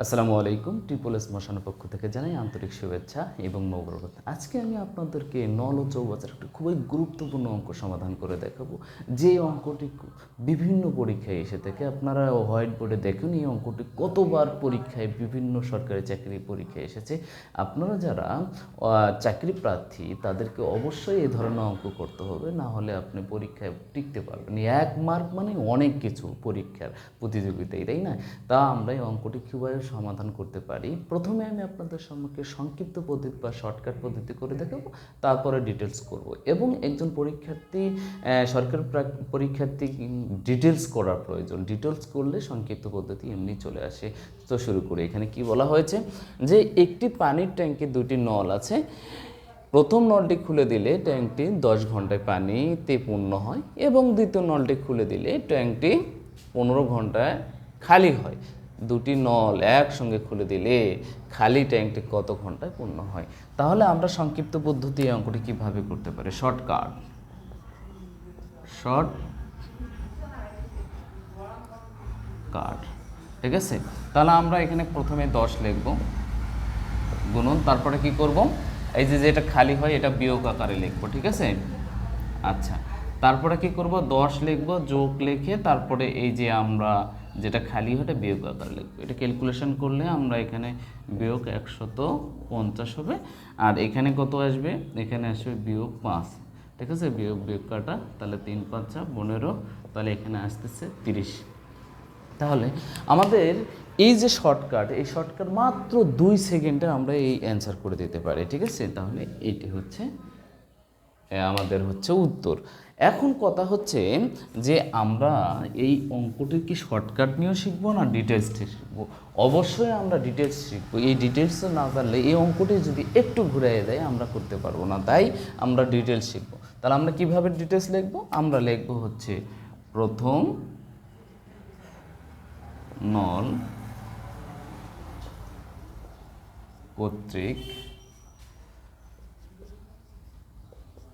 আসসালামু আলাইকুম triple S মশানের পক্ষ থেকে জানাই আন্তরিক শুভেচ্ছা এবং মোবারকবাদ আজকে আমি আপনাদেরকে নল ও চৌবাচার একটা খুবই গুরুত্বপূর্ণ অঙ্ক সমাধান করে দেখাবো। যে অঙ্কটি বিভিন্ন পরীক্ষায় এসে থাকে, আপনারা হোয়াইট বোর্ডে দেখুন এই অঙ্কটি কতবার পরীক্ষায় বিভিন্ন সরকারি চাকরি পরীক্ষায় এসেছে। আপনারা যারা চাকরি প্রার্থী, তাদেরকে অবশ্যই এই ধরনের অঙ্ক করতে হবে, না হলে আপনি পরীক্ষায় টিকতে পারবেন এক মার্ক মানে অনেক কিছু পরীক্ষার প্রতিযোগিতায়, তাই না? তা আমরা এই অঙ্কটি কীভাবে সমাধান করতে পারি। প্রথমে আমি আপনাদের সম্মুখে সংক্ষিপ্ত পদ্ধতি বা শর্টকাট পদ্ধতি করে দেখাবো, তারপরে ডিটেলস করব এবং একজন পরীক্ষার্থী সরকারি পরীক্ষার্থী ডিটেলস করার প্রয়োজন। ডিটেলস করলে সংক্ষিপ্ত পদ্ধতি এমনি চলে আসে। তো শুরু করি। এখানে কি বলা হয়েছে? যে একটি পানির ট্যাঙ্কে দুটি নল আছে। প্রথম নলটি খুলে দিলে ট্যাঙ্কটি দশ ঘন্টায় পানিতে পূর্ণ হয় এবং দ্বিতীয় নলটি খুলে দিলে ট্যাঙ্কটি পনেরো ঘন্টায় খালি হয়। দুটি নল একসঙ্গে খুলে দিলে খালি ট্যাঙ্কটি কত ঘন্টায় পূর্ণ হয়? তাহলে আমরা সংক্ষিপ্ত পদ্ধতি এই অঙ্কটি কীভাবে করতে পারি? শর্টকাট। শর্ট কাট ঠিক আছে? তাহলে আমরা এখানে প্রথমে দশ লিখব। গুণন তারপরে কি করব? এই যে যেটা খালি হয়, এটা বিয়োগ আকারে লিখব, ঠিক আছে? আচ্ছা। তারপরে কি করব? দশ লিখব, যোগ লিখে তারপরে এই যে আমরা যেটা খালি হয় বিয়োগ আকারে লিখব এটা ক্যালকুলেশন করলে আমরা এখানে বিয়োগ একশত পঞ্চাশ হবে। আর এখানে কত আসবে? এখানে আসবে বিয়োগ পাঁচ। ঠিক আছে? বিয়োগ বিয়োগ কাটা, তাহলে তিন পাঁচা পনেরো, তাহলে এখানে আসতেছে তিরিশ। তাহলে আমাদের এই যে শর্টকাট এই শর্টকাট মাত্র দুই সেকেন্ডে আমরা এই অ্যান্সার করে দিতে পারি। ঠিক আছে? তাহলে এইটি হচ্ছে আমাদের হচ্ছে উত্তর। এখন কথা হচ্ছে যে আমরা এই অঙ্কটির কি শর্টকাট নিয়েও শিখব না ডিটেলস শিখব? অবশ্যই আমরা ডিটেলস শিখব। এই ডিটেলস না জানলে এই অঙ্কটি যদি একটু ঘুরে দেয়, আমরা করতে পারব না। তাই আমরা ডিটেলস শিখব। তাহলে আমরা কীভাবে ডিটেলস লিখব? আমরা লিখব হচ্ছে প্রথম নল কর্তৃক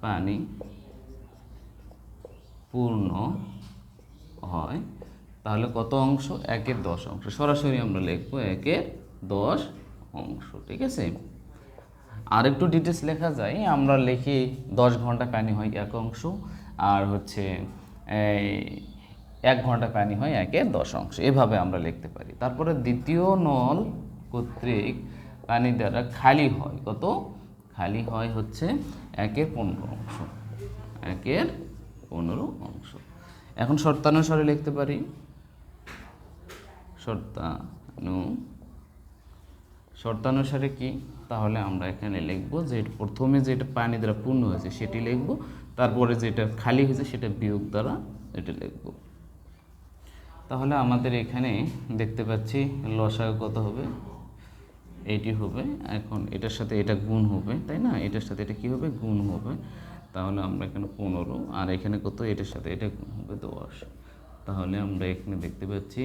পানি পূর্ণ হয়, তাহলে কত অংশ? একের দশ অংশ। সরাসরি আমরা লিখব একের দশ অংশ, ঠিক আছে? আর একটু ডিটেলস লেখা যায়, আমরা লিখি দশ ঘণ্টা পানি হয় এক অংশ, আর হচ্ছে এক ঘণ্টা পানি হয় একে দশ অংশ। এভাবে আমরা লিখতে পারি। তারপরে দ্বিতীয় নল কর্তৃক পানি দ্বারা খালি হয়, কত? খালি হয় হচ্ছে একের পনেরো অংশ। একের পনেরো অংশ। এখন শর্তানুসারে লিখতে পারি। শর্তানু শর্তানুসারে কি? তাহলে আমরা এখানে লিখব যে প্রথমে যেটা পানি দ্বারা পূর্ণ হয়েছে সেটি লিখব, তারপরে যেটা খালি হয়েছে সেটা বিয়োগ দ্বারা এটা লিখব। তাহলে আমাদের এখানে দেখতে পাচ্ছি লসাগু কত হবে? এইটি হবে, এখন এটার সাথে এটা গুণ হবে, তাই না? এটার সাথে এটা কি হবে? গুণ হবে। তাহলে আমরা এখানে পনেরো, আর এখানে কত? এটার সাথে এটা গুণ হবে দশ। তাহলে আমরা এখানে দেখতে পাচ্ছি,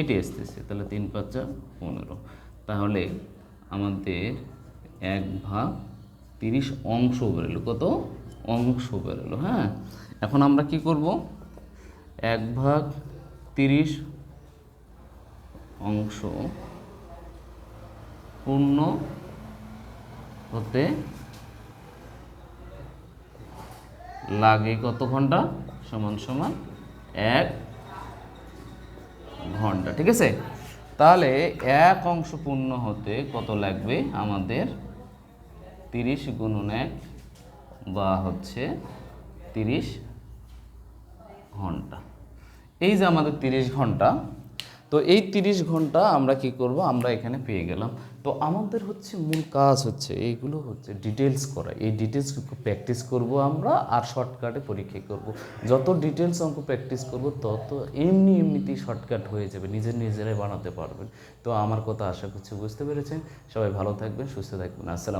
এটি আসতেছে, তাহলে তিন পাঁচা পনেরো। তাহলে আমাদের এক ভাগ তিরিশ অংশ বেরোলো। কত? অংশ বেরোলো হ্যাঁ? এখন আমরা কি করব? এক ভাগ তিরিশ অংশ পূর্ণ হতে লাগে কত ঘণ্টা? সমান সমান এক ঘণ্টা, ঠিক আছে? তাহলে এক অংশ পূর্ণ হতে কত লাগবে? আমাদের তিরিশ গুণন এক বা হচ্ছে তিরিশ ঘণ্টা। এই যে আমাদের তিরিশ ঘণ্টা তো এই তিরিশ ঘণ্টা আমরা কি করব? আমরা এখানে পেয়ে গেলাম। তো আমাদের হচ্ছে মূল কাজ হচ্ছে এইগুলো হচ্ছে ডিটেলস করা। এই ডিটেলস প্র্যাকটিস করব আমরা আর শর্টকাটে পরীক্ষা করব। যত ডিটেলস অঙ্ক প্র্যাকটিস করব, তত এমনি এমনিতেই শর্টকাট হয়ে যাবে। নিজের নিজেরাই বানাতে পারবেন। তো আমার কথা আশা করছি বুঝতে পেরেছেন। সবাই ভালো থাকবেন, সুস্থ থাকবেন। আসসালাম